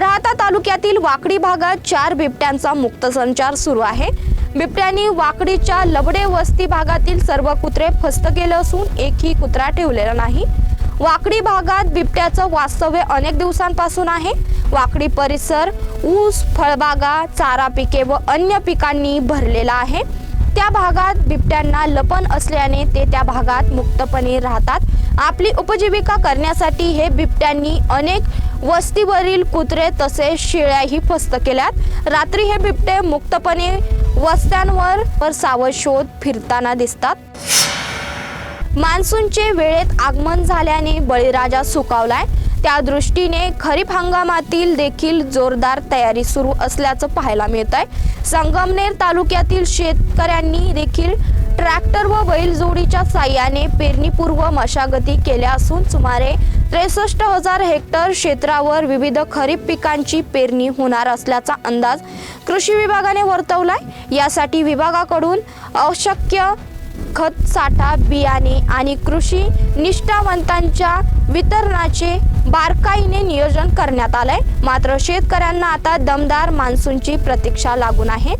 राहता तालुक्यातील वाकडी भागात चार बिबट्यांचा मुक्त संचार सुरू आहे. बिबट्यांनी वाकडीच्या लबडे वस्ती भागातील सर्व कुत्रे फस्त केले असून एकही कुत्रा ठेवलेला नाही. वाकडी भागात बिबट्याचं वास्तव्य अनेक दिवसांपासून आहे. वाकडी परिसर ऊस फळबागा चारा पिके व अन्य पिकांनी भरलेला आहे. त्या भागात बिबट्यांना लपन असल्याने ते त्या भागात मुक्तपणे राहतात. आपली उपजीविका करण्यासाठी हे बिबट्यांनी अनेक वस्तीवरील कुत्रे तसेच शेळ्याही फस्त केल्यात. रात्री हे बिबटे मुक्तपणे वस्त्यांवर सावध शोध फिरताना दिसतात. मान्सूनचे वेळेत आगमन झाल्याने बळीराजा सुकावलाय. त्या दृष्टीने खरीप हंगामातील देखील जोरदार तयारी सुरू असल्याचं पाहायला मिळत आहे संगमनेर तालुक्यातील शेतकऱ्यांनी देखील ट्रॅक्टर व बैलजोडीच्या साह्याने पेरणीपूर्व मशागती केल्या असून सुमारे त्रेसष्ट हजार हेक्टर क्षेत्रावर विविध खरीप पिकांची पेरणी होणार असल्याचा अंदाज कृषी विभागाने वर्तवलाय. यासाठी विभागाकडून आवश्यक खत साठा बियाणे आणि कृषी निष्ठावंतांच्या वितरणाचे बारकाईने नियोजन करण्यात आलंय. मात्र शेतकऱ्यांना आता दमदार मान्सूनची प्रतीक्षा लागून आहे.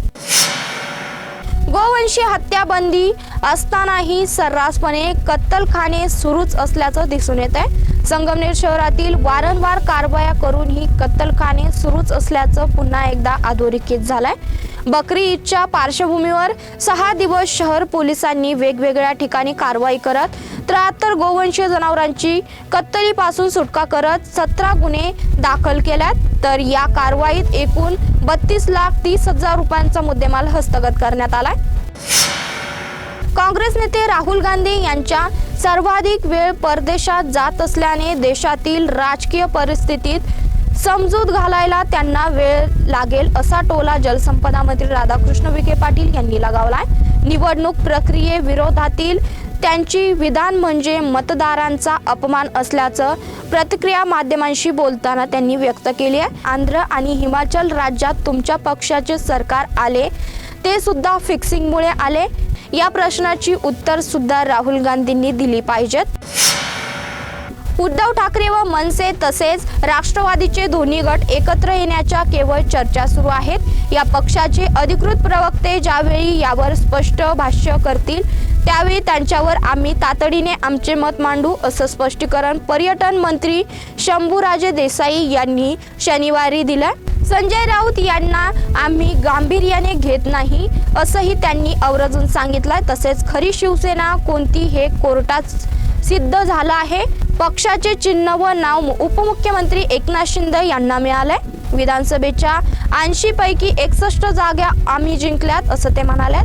गोवंशी हत्याबंदी असतानाही सर्रासपणे कत्तलखाने सुरूच असल्याचं दिसून येत आहे संगमनेर शहरातील वारंवार कारवाया करून ही कत्तलखाने सुरूच असल्याचं पुन्हा एकदा अधोरेखित झालंय. बकरी ईदच्या पार्श्वभूमीवर सहा दिवस शहर पोलिसांनी वेगवेगळ्या ठिकाणी कारवाई करत त्र्याहत्तर गोवंशीय जनावरांची कत्तलीपासून सुटका करत सतरा गुन्हे दाखल केल्यात. तर या कारवाईत एकूण बत्तीस लाख तीस हजार रुपयांचा मुद्देमाल हस्तगत करण्यात आलाय. काँग्रेस नेते राहुल गांधी यांच्या सर्वाधिक वेळ परदेशात जात असल्याने देशातील राजकीय परिस्थितीत समजूत घालायला त्यांना वेळ लागेल असा टोला जलसंपदा मंत्री राधाकृष्ण विखे पाटील यांनी लगावलाय. निवडणूक प्रक्रियेविरोधातील त्यांची विधान म्हणजे मतदारांचा अपमान असल्याचं प्रतिक्रिया माध्यमांशी बोलताना त्यांनी व्यक्त केली आहे. आंध्र आणि हिमाचल राज्यात तुमच्या पक्षाचे सरकार आले ते सुद्धा फिक्सिंगमुळे आले. या प्रश्नाची उत्तर सुद्धा राहुल गांधींनी दिली पाहिजेत. उद्धव ठाकरे व मनसे तसेच राष्ट्रवादीचे दोन्ही गट एकत्र येण्याच्या केवळ चर्चा सुरू आहेत. या पक्षाचे अधिकृत प्रवक्ते ज्यावेळी यावर स्पष्ट भाष्य करतील त्यावेळी त्यांच्यावर आम्ही तातडीने आमचे मत मांडू असं स्पष्टीकरण पर्यटन मंत्री शंभूराजे देसाई यांनी शनिवारी दिलं संजय राऊत यांना आम्ही गांभीर्याने घेत नाही असंही त्यांनी आवर्जून सांगितलं तसेच खरी शिवसेना कोणती हे कोर्टात सिद्ध झालं आहे. पक्षाचे चिन्ह व नाव उपमुख्यमंत्री एकनाथ शिंदे यांना मिळालंय. विधानसभेच्या ऐंशी पैकी एकसष्ट जागा आम्ही जिंकल्यात असं ते म्हणाल्यात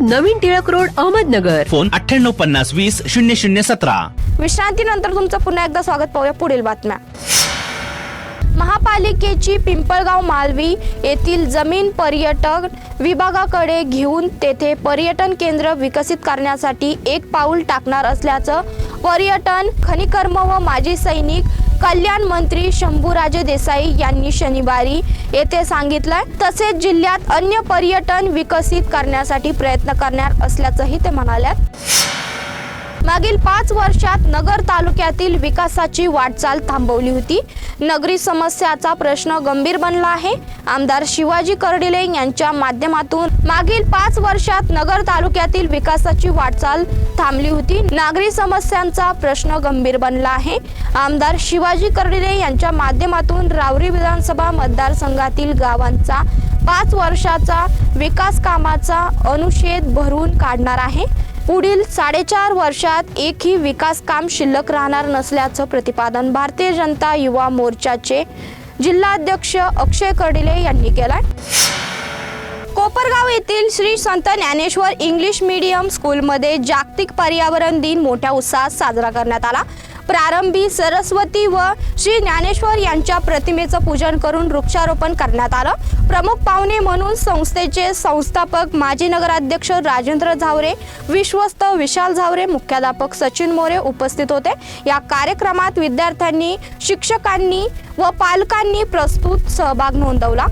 Navin Tilak road Ahmednagar. Phone अठ्ठ्याण्णव पन्नास वीस शून्य शून्य सतरा. विश्रांतीनंतर तुमचं पुन्हा एकदा स्वागत पाहूया पुढील बातम्या. महापालिकेची पिंपळगाव मालवी येथील जमीन पर्यटन विभागाकडे घेऊन तेथे पर्यटन केंद्र विकसित करण्यासाठी एक पाऊल टाकणार असल्याचं पर्यटन खनिकर्म व माजी सैनिक कल्याण मंत्री शंभूराजे देसाई यांनी शनिवारी येथे सांगितलंय तसेच जिल्ह्यात अन्य पर्यटन विकसित करण्यासाठी प्रयत्न करणार असल्याचंही ते म्हणाल्यात मागील पाच वर्षात नगर तालुक्यातील विकासाची वाटचाल थांबवली होती. नगरी समस्याचा प्रश्न गंभीर बनला आहे. आमदार शिवाजी कर्डिले यांच्या माध्यमातून मागील पाच वर्षात नगर तालुक्यातील विकासाची वाटचाल थांबली होती. नागरी समस्यांचा प्रश्न गंभीर बनला आहे. आमदार शिवाजी कर्डिले यांच्या माध्यमातून रावरी विधानसभा मतदारसंघातील गावांचा पाच वर्षाचा विकास कामाचा अनुच्छेद भरून काढणार आहे. पुढील साडेचार वर्षात एकही विकास काम शिल्लक राहणार नसल्याचं प्रतिपादन भारतीय जनता युवा मोर्चाचे जिल्हाध्यक्ष अक्षय कर्डिले यांनी केलाय. कोपरगाव येथील श्री संत ज्ञानेश्वर इंग्लिश मीडियम स्कूलमध्ये जागतिक पर्यावरण दिन मोठ्या उत्साहात साजरा करण्यात आला. प्रारंभी सरस्वती व श्री ज्ञानेश्वर यांच्या प्रतिमेचं पूजन करून वृक्षारोपण करण्यात आलं. प्रमुख पाहुणे म्हणून संस्थेचे संस्थापक माजी नगराध्यक्ष राजेंद्र झावरे विश्वस्त विशाल झावरे मुख्याध्यापक सचिन मोरे उपस्थित होते. या कार्यक्रमात विद्यार्थ्यांनी शिक्षकांनी व पालकांनी प्रस्तुत सहभाग नोंदवला.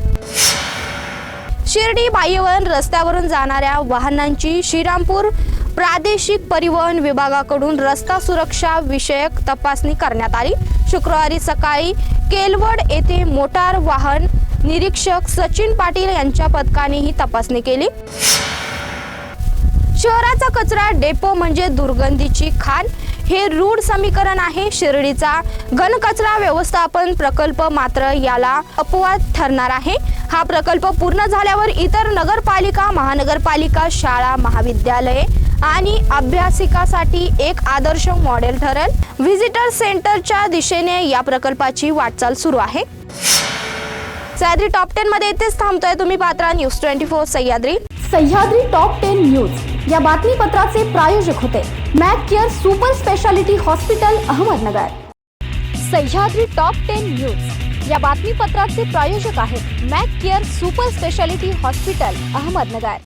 शिर्डी बाह्यवन रस्त्यावरून जाणाऱ्या वाहनांची श्रीरामपूर प्रादेशिक परिवहन विभागाकडून रस्ता सुरक्षा विषयक तपासणी करण्यात आली. शुक्रवारी सकाळी केलवड येथे मोटार वाहन निरीक्षक सचिन पाटील यांच्या पथकाने ही तपासणी केली. शहराचा कचरा डेपो म्हणजे दुर्गंधीची खाण. हे रूढ समीकरण आहे. शिर्डीचा घनकचरा व्यवस्थापन प्रकल्प मात्र याला अपवाद ठरणार आहे. हा प्रकल्प पूर्ण झाल्यावर इतर नगरपालिका महानगरपालिका शाळा महाविद्यालये आणि अभ्यासिकासाठी एक आदर्श मॉडेल ठरेल. व्हिजिटर सेंटरच्या दिशेने या प्रकल्पाची वाटचाल सुरू आहे. सह्याद्री टॉप टेन मध्ये इथेच थांबतोय तुम्ही Patra news twenty four Sahyadri. Sahyadri top ten news या बातमीपत्राचे प्रायोजक होते. Mac Care super speciality hospital Ahmednagar. Sahyadri top ten news या बातमीपत्राचे प्रायोजक आहेत. Mac Care super speciality hospital Ahmednagar.